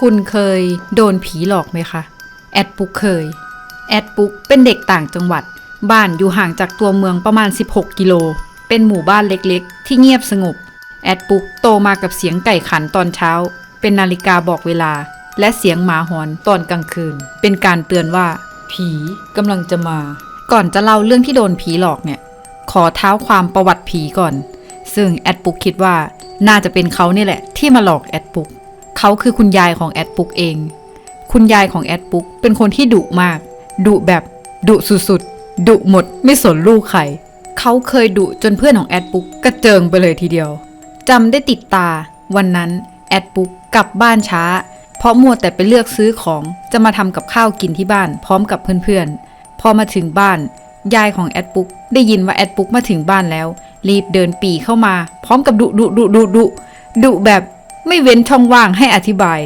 คุณเคยโดนผีหลอกไหมคะ แอดปุ๊กเคย แอดปุ๊กเป็นเด็กต่างจังหวัด บ้านอยู่ห่างจากตัวเมืองประมาณ 16 กิโล เป็นหมู่บ้านเล็กๆ ที่เงียบสงบ แอดปุ๊กโตมากับเสียงไก่ขันตอนเช้า เป็นนาฬิกาบอกเวลา และเสียงหมาหอนตอนกลางคืน เป็นการเตือนว่า ผีกำลังจะมา ก่อนจะเล่าเรื่องที่โดนผีหลอกเนี่ย ขอเท้าความประวัติผีก่อน ซึ่งแอดปุ๊กคิดว่า น่าจะเป็นเขาเนี่แหละ ที่มาหลอกแอดปุ๊ก เขาคือคุณยายของแอดปุ๊กเอง คุณยายของแอดปุ๊กเป็นคนที่ดุมากดุแบบดุสุดๆดุหมดไม่สนลูกใครเขาเคยดุจนเพื่อนของแอดปุ๊กกระเจิงไปเลยทีเดียวจำได้ติดตา วันนั้นแอดปุ๊กกลับบ้านช้า เพราะมัวแต่ไปเลือกซื้อของจะมาทำกับข้าวกินที่บ้านพร้อมกับเพื่อนๆ พอมาถึงบ้าน ยายของแอดปุ๊กได้ยินว่าแอดปุ๊กมาถึงบ้านแล้ว รีบเดินปีเข้ามา พร้อมกับดุดุดุดุดุดุแบบ ไม่เว้นช่องว่างให้อธิบาย